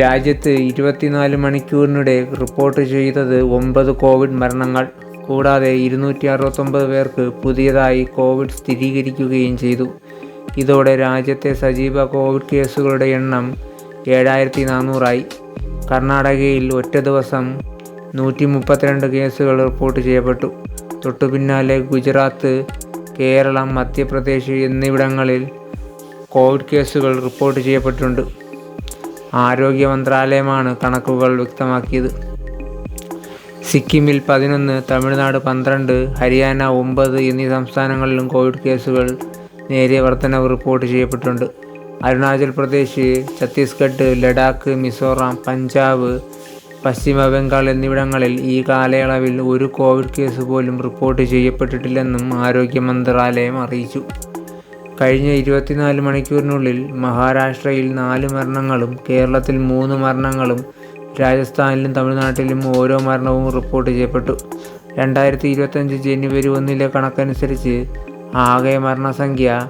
രാജ്യത്ത് ഇരുപത്തിനാല് മണിക്കൂറിനിടെ റിപ്പോർട്ട് ചെയ്തത് ഒമ്പത് കോവിഡ് മരണങ്ങൾ. കൂടാതെ ഇരുന്നൂറ്റി അറുപത്തൊമ്പത് പേർക്ക് പുതിയതായി കോവിഡ് സ്ഥിരീകരിക്കുകയും ചെയ്തു. ഇതോടെ രാജ്യത്തെ സജീവ കോവിഡ് കേസുകളുടെ എണ്ണം ഏഴായിരത്തി നാനൂറായി കർണാടകയിൽ ഒറ്റ ദിവസം നൂറ്റി മുപ്പത്തിരണ്ട് കേസുകൾ റിപ്പോർട്ട് ചെയ്യപ്പെട്ടു. തൊട്ടു പിന്നാലെ ഗുജറാത്ത് കേരളം മധ്യപ്രദേശ് എന്നിവിടങ്ങളിൽ കോവിഡ് കേസുകൾ റിപ്പോർട്ട് ചെയ്യപ്പെട്ടിട്ടുണ്ട്. ആരോഗ്യ മന്ത്രാലയമാണ് കണക്കുകൾ വ്യക്തമാക്കിയത്. സിക്കിമിൽ പതിനൊന്ന് തമിഴ്നാട് പന്ത്രണ്ട് ഹരിയാന ഒമ്പത് എന്നീ സംസ്ഥാനങ്ങളിലും കോവിഡ് കേസുകൾ നേരിയ വർധനവ് റിപ്പോർട്ട് ചെയ്യപ്പെട്ടിട്ടുണ്ട്. അരുണാചൽ പ്രദേശ് ഛത്തീസ്ഗഡ് ലഡാക്ക് മിസോറാം പഞ്ചാബ് പശ്ചിമ ബംഗാൾ എന്നിവിടങ്ങളിൽ ഈ കാലയളവിൽ ഒരു കോവിഡ് കേസ് പോലും റിപ്പോർട്ട് ചെയ്യപ്പെട്ടിട്ടില്ലെന്നും ആരോഗ്യ മന്ത്രാലയം അറിയിച്ചു. കഴിഞ്ഞ ഇരുപത്തിനാല് മണിക്കൂറിനുള്ളിൽ മഹാരാഷ്ട്രയിൽ നാല് മരണങ്ങളും കേരളത്തിൽ മൂന്ന് മരണങ്ങളും രാജസ്ഥാനിലും തമിഴ്നാട്ടിലും ഓരോ മരണവും റിപ്പോർട്ട് ചെയ്യപ്പെട്ടു. രണ്ടായിരത്തി ഇരുപത്തഞ്ച് ജനുവരി ഒന്നിലെ കണക്കനുസരിച്ച് ആകെ മരണസംഖ്യ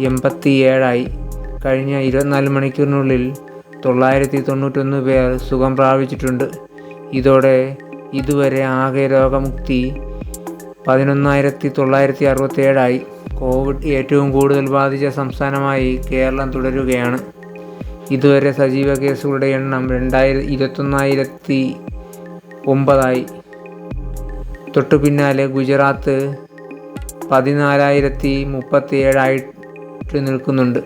എൺപത്തി ഏഴായി കഴിഞ്ഞ ഇരുപത്തിനാല് മണിക്കൂറിനുള്ളിൽ തൊള്ളായിരത്തി തൊണ്ണൂറ്റൊന്ന് പേർ സുഖം പ്രാപിച്ചിട്ടുണ്ട്. ഇതോടെ ഇതുവരെ ആകെ രോഗമുക്തി പതിനൊന്നായിരത്തി തൊള്ളായിരത്തി അറുപത്തി ഏഴായി കോവിഡ് ഏറ്റവും കൂടുതൽ ബാധിച്ച സംസ്ഥാനമായി കേരളം തുടരുകയാണ്. ഇതുവരെ സജീവ കേസുകളുടെ എണ്ണം രണ്ടായിരത്തി ഇരുപത്തൊന്നായിരത്തി ഒമ്പതായി. തൊട്ടു പിന്നാലെ ഗുജറാത്ത് പതിനാലായിരത്തി മുപ്പത്തി ഏഴായിട്ട് നിൽക്കുന്നുണ്ട്.